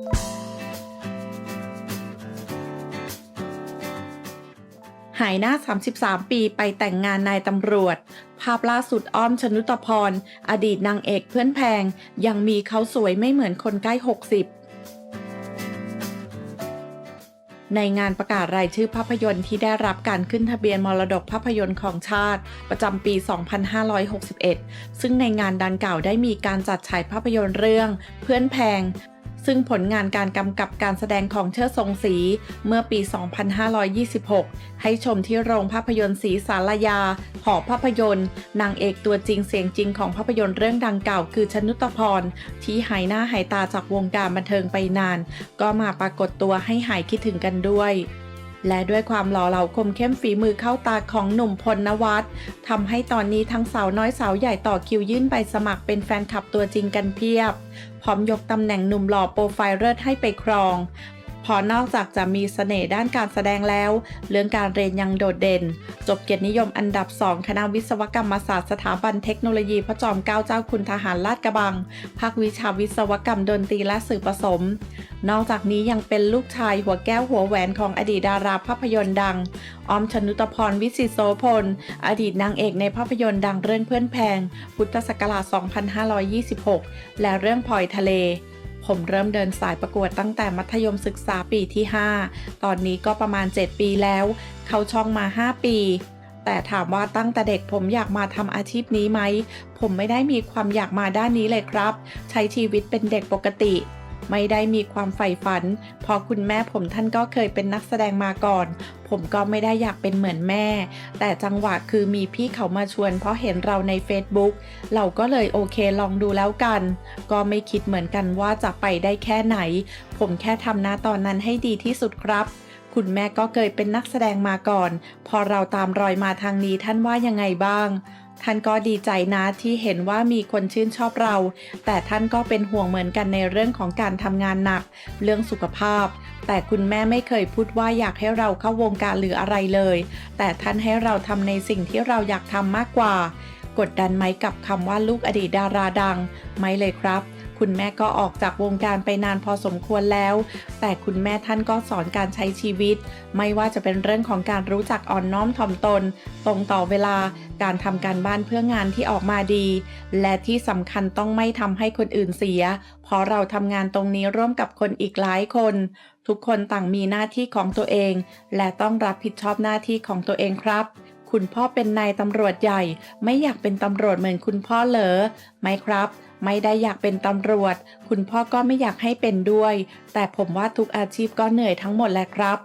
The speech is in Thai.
หายหน้า 33 ปีไปแต่งงานนายตำรวจ ภาพล่าสุดอ้อมชนุตพร อดีตนางเอกเพื่อนแพง ยังมีเขาสวยไม่เหมือนคนใกล้ 60ในงานประกาศรายชื่อภาพยนตร์ที่ได้รับการขึ้นทะเบียนมรดกภาพยนตร์ของชาติ ประจำปี 2561 ซึ่งในงานดังกล่าวได้มีการจัดฉายภาพยนตร์เรื่อง เพื่อนแพง ซึ่งผลงานการกำกับการแสดงของเชิดทรงศรีเมื่อปี 2526 ให้ชมที่โรงภาพยนตร์ศรีสารยา หอภาพยนตร์ นางเอกตัวจริงเสียงจริงของภาพยนตร์เรื่องดังกล่าวคือชนุตพร ที่หายหน้าหายตาจากวงการบันเทิงไปนาน ก็มาปรากฏตัวให้หายคิดถึงกันด้วย และด้วยความหล่อเหลาคมเข้มฝีมือเข้าตาของหนุ่มพลนวัตทำให้ตอนนี้ทั้งสาวน้อยสาวใหญ่ต่อคิวยื่นใบสมัครเป็นแฟนคลับตัวจริงกันเพียบ พร้อมยกตำแหน่งหนุ่มหล่อโปรไฟล์เลิศให้ไปครอง พอนอกจากจะมีเสน่ห์ด้านการแสดงแล้ว เรื่องการเรียนยังโดดเด่น จบเกียรตินิยมอันดับ 2 คณะวิศวกรรมศาสตร์สถาบันเทคโนโลยีพระจอมเกล้าเจ้าคุณทหารลาดกระบัง ภาควิชาวิศวกรรมดนตรีและสื่อผสม นอกจากนี้ยังเป็นลูกชายหัวแก้วหัวแหวนของอดีตดาราภาพยนตร์ดัง ออมชนุตพรวิสิตโสพล อดีตนางเอกในภาพยนตร์ดังเรื่องเพื่อนแพง พุทธศักราช 2526 และเรื่องพลอยทะเล ผมเริ่มเดินสายประกวดตั้งแต่มัธยมศึกษาปีที่ 5 ตอนนี้ก็ประมาณ 7 ปีแล้ว เข้าช่องมา 5 ปี แต่ถามว่าตั้งแต่เด็กผมอยากมาทำอาชีพนี้ไหม ผมไม่ได้มีความอยากมาด้านนี้เลยครับ ใช้ชีวิตเป็นเด็กปกติ ไม่ได้มีความใฝ่ฝัน เพอคุณแม่ผมท่านก็เคยเป็นนักแสดงมาก่อน ผมก็ไม่ได้อยากเป็นเหมือนแม่ แต่จังหวะคือมีพี่เขามาชวน เพราะเห็นเราใน Facebook เราก็เลยโอเคลองดูแล้วกัน ก็ไม่คิดเหมือนกันว่าจะไปได้แค่ไหน ผมแค่ทำหน้าตอนนั้นให้ดีที่สุดครับคุณแม่ก็เคยเป็นนักแสดงมาก่อน พอเราตามรอยมาทางนี้ท่านว่ายังไงบ้าง ท่านก็ดีใจนะที่เห็นว่ามีคนชื่นชอบเรา แต่ท่านก็เป็นห่วงเหมือนกันในเรื่องของการทำงานหนัก เรื่องสุขภาพ แต่คุณแม่ไม่เคยพูดว่าอยากให้เราเข้าวงการหรืออะไรเลย แต่ท่านให้เราทำในสิ่งที่เราอยากทำมากกว่า กดดันไหมกับคำว่าลูกอดีตดาราดัง ไม่เลยครับ คุณแม่ก็ออกจากวงการไปนานพอสมควรแล้ว แต่คุณแม่ท่านก็สอนการใช้ชีวิต ไม่ว่าจะเป็นเรื่องของการรู้จักอ่อนน้อมถ่อมตน ตรงต่อเวลา การทำการบ้านเพื่องานที่ออกมาดี และที่สำคัญต้องไม่ทำให้คนอื่นเสีย เพราะเราทำงานตรงนี้ร่วมกับคนอีกหลายคน ทุกคนต่างมีหน้าที่ของตัวเอง และต้องรับผิดชอบหน้าที่ของตัวเองครับ คุณพ่อเป็นนายตำรวจใหญ่ ไม่อยากเป็นตำรวจเหมือนคุณพ่อเหรอไหมครับ ไม่ได้อยากเป็นตำรวจ คุณพ่อก็ไม่อยากให้เป็นด้วย แต่ผมว่าทุกอาชีพก็เหนื่อยทั้งหมดแหละครับ